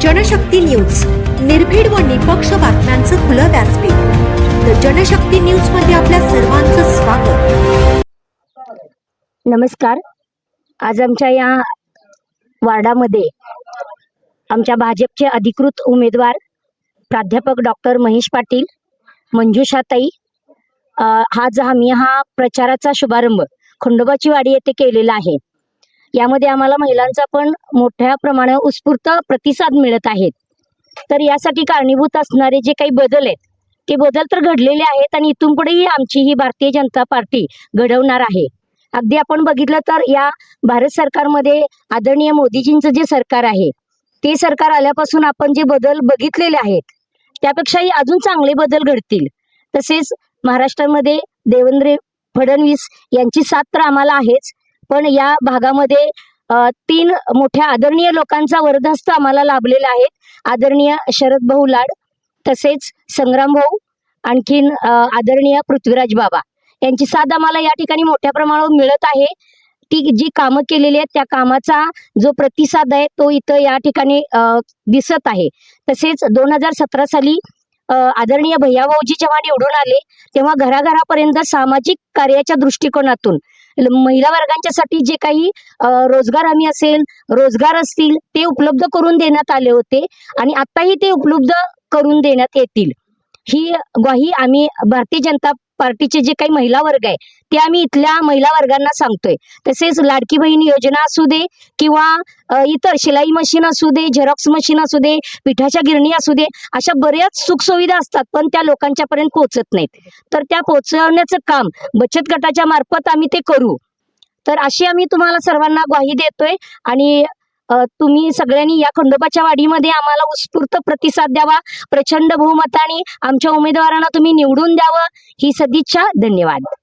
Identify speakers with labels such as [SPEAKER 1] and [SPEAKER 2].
[SPEAKER 1] Janshakti news. निर्भीड व निपक्ष बातम्यांचं खुलं व्यासपीठ. द जनशक्ती न्यूजमध्ये आपल्या सर्वांचं स्वागत.
[SPEAKER 2] नमस्कार. आज आमच्या या वार्डामध्ये आमच्या भाजपचे अधिकृत उमेदवार प्राध्यापक डॉक्टर महेश पाटील मंजुषाताई आज आम्ही हा प्रचाराचा शुभारंभ खंडोबाची वाडी येथे केलेला आहे. यामध्ये आम्हाला महिलांचा पण मोठ्या प्रमाणावर उत्स्फूर्त प्रतिसाद मिळत आहेत तर यासाठी कारणीभूत असणारे जे काही बदल आहेत ते बदल तर घडलेले आहेत आणि इथून पुढेही आमची ही भारतीय जनता पार्टी घडवणार आहे. अगदी आपण बघितलं तर या भारत सरकारमध्ये आदरणीय मोदीजींचं जे सरकार आहे ते सरकार आल्यापासून आपण जे बदल बघितलेले आहेत त्यापेक्षाही अजून चांगले बदल घडतील. तसेच महाराष्ट्रामध्ये देवेंद्र फडणवीस यांची साथ तर आम्हाला आहेच पण या भागामध्ये तीन मोठ्या आदरणीय लोकांचा वर्धस्त आम्हाला लाभलेला आहे. आदरणीय शरद भाऊ लाड तसेच संग्राम भाऊ आणखीन आदरणीय पृथ्वीराज बाबा. यांची साथ आम्हाला या ठिकाणी मोठ्या प्रमाणावर मिळत आहे. ती जी कामं केलेली आहेत त्या कामाचा जो प्रतिसाद आहे तो इथं या ठिकाणी दिसत आहे. तसेच दोन हजार सतरा साली आदरणीय भैया भाऊजी जेव्हा निवडून आले तेव्हा घराघरापर्यंत सामाजिक कार्याच्या दृष्टिकोनातून महिला वर्गांच्यासाठी जे काही रोजगार हमी असेल रोजगार असतील ते उपलब्ध करून देण्यात आले होते आणि आताही ते उपलब्ध करून देण्यात येतील. ही ग्वाही आम्ही भारतीय जनता पार्टीचे जे काही महिला वर्ग आहे ते आम्ही इथल्या महिला वर्गांना सांगतोय. तसेच लाडकी बहीण योजना असू दे किंवा इतर शिलाई मशीन असू दे झेरॉक्स मशीन असू दे पिठाच्या गिरणी असू दे अशा बऱ्याच सुखसुविधा असतात पण त्या लोकांच्या पर्यंत पोहोचत नाहीत. तर त्या पोहोचवण्याचं काम बचत गटाच्या मार्फत आम्ही ते करू. तर अशी आम्ही तुम्हाला सर्वांना ग्वाही देतोय आणि तुम्ही सगळ्यांनी या खंडोबाच्या वाडीमध्ये आम्हाला उत्स्फूर्त प्रतिसाद द्यावा प्रचंड बहुमताने आमच्या उमेदवारांना तुम्ही निवडून द्यावं ही सदिच्छा धन्यवाद.